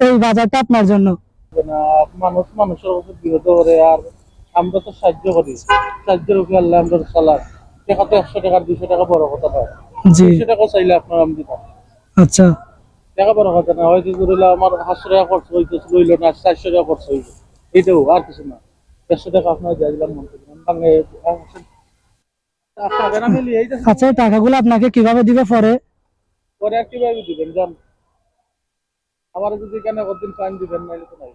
এই বাজারটা আপনার জন্য। মানুষ মানুষের উপর বিরোধ করে আর আমরা তো সাহায্য করি। সাহায্যের উপরে আল্লাহ আমরা চালার টাকা তো একশো টাকা দুশো টাকা বড় কথা নয় দুশো টাকা চাইলে আপনার আমি দিতাম। আচ্ছা। টাকা বড় কথা না হয়তো ধরিলে আমার পাঁচশো টাকা খরচ হইতো রইল না চারশো টাকা খরচ হইল। এইটাও আর কিছু না। দেড়শো টাকা আপনার দিয়ে দিলাম মনে আচ্ছা টাকাগুলো আপনাকে কীভাবে দিবে পরে? পরে কীভাবে দিবেন জান? আমার যদি কেন কতদিন ফাইন দিবেন নাইলে তো নাই।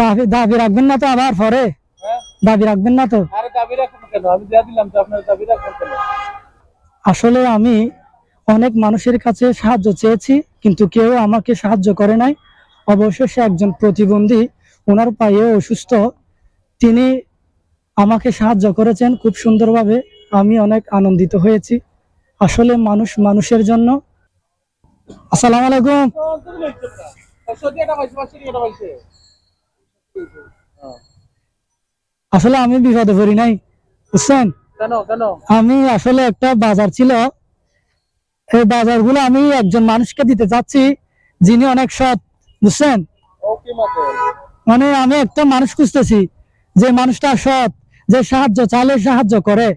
দাবি দাবি রাখবেন না তো আবার পরে? হ্যাঁ? দাবি রাখবেন না তো? আরে দাবি রাখুন কেন? আমি দিয়ে দিলাম তো আপনার দাবি রাখুন কেন? আসলে আমি অনেক মানুষের কাছে সাহায্য চেয়েছি কিন্তু কেউ আমাকে সাহায্য করে নাই। অবশেষে একজন প্রতিবন্ধী ওনার পায়ে অসুস্থ তিনি আমাকে সাহায্য করেছেন খুব সুন্দরভাবে। আমি অনেক আনন্দিত হয়েছি। আসলে মানুষ মানুষের জন্য। আসসালামু আলাইকুম। আসলে আমি বিপদে পড়ি নাই বুঝছেন? আমি আসলে একটা বাজার ছিল। এই বাজারগুলো আমি একজন মানুষকে দিতে চাচ্ছি যিনি অনেক সৎ বুঝছেন? মানে আমি একটা মানুষ খুঁজতেছি যে মানুষটা সৎ যে সাহায্য চাইলে সাহায্য করে।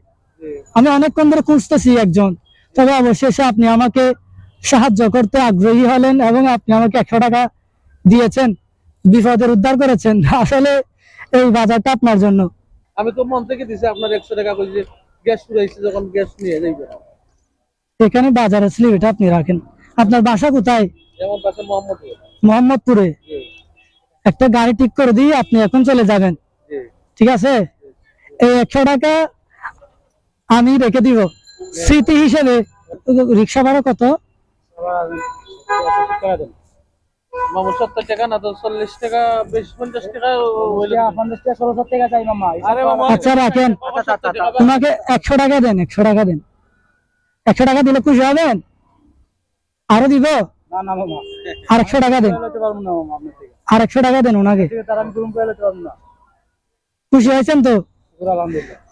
আমি অনেকক্ষণ ধরে খুঁজতেছি একজন তবে অবশেষে আপনি আমাকে সাহায্য করতে আগ্রহী হলেন এবং আপনি আমাকে একশো টাকা দিয়েছেন বিপদের উদ্ধার করেছেন। আসলে এই বাজারটা আপনার জন্য। আমি তো মন থেকে দিছি আপনার একশো টাকা করে যে গ্যাস পুরাইছে যখন গ্যাস নিয়ে যাইবে এখানে বাজারের স্লিপ এটা আপনি রাখেন। আপনার বাসা কোথায়? যেমন পাশে মোহাম্মদ মোহাম্মদপুরে। একটা গাড়ি ঠিক করে দিয়ে আপনি এখন চলে যাবেন। ঠিক আছে? এই একশো টাকা আমি রেখে দিব। স্মৃতি হিসেবে রিক্সা ভাড়া কত? মামু সত্তর টাকা না তো চল্লিশ টাকা বিশ পঞ্চাশ টাকা হইলে আরে মামা আচ্ছা রাখেন। আচ্ছা, আচ্ছা, আচ্ছা। ওনাকে একশো টাকা দেন একশো টাকা দেন। একশো টাকা দিলে খুশি হবেন? আরও দিব? না না আর একশো টাকা দেন। চালাতে পারব না মামা আপনার থেকে আর একশো টাকা দেন ওনাকে। খুশি হয়েছেন তো?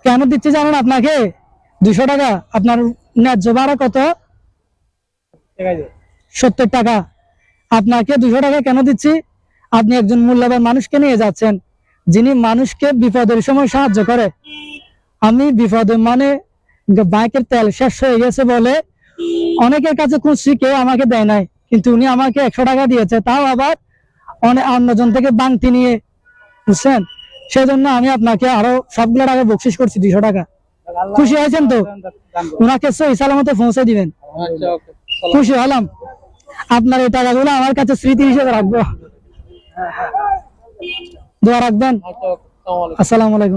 কেন দিচ্ছে জানেন আপনাকে? দুশো টাকা। আপনার ন্যায্য ভাড়া কত? ঠিক আছে সত্তর টাকা। আপনাকে দুশো টাকা কেন দিচ্ছি? আপনি একজন মূল্যবান মানুষকে নিয়ে যাচ্ছেন যিনি মানুষকে বিপদের সময় সাহায্য করে। আমি বিপদে মানে বাইকের তেল শেষ হয়ে গেছে বলে অনেকের কাছে খুঁজছি কেউ আমাকে দেয় নাই। কিন্তু উনি আমাকে একশো টাকা দিয়েছে তাও আবার অনেক অন্যজন থেকে বাংতি নিয়ে। বুঝছেন? সেজন্য আমি আপনাকে আরও সবগুলো টাকা বকশিস করছি দুশো টাকা। খুশি হয়েছেন তো? ওনাকে সহি সালামতে পৌঁছে দিবেন। আচ্ছা খুশি হলাম। আপনার এই টাকাগুলো আমার কাছে স্মৃতি হিসেবে রাখব। দোয়া রাখবেন? আচ্ছা ওকে আসসালামু আলাইকুম। আসসালামু আলাইকুম।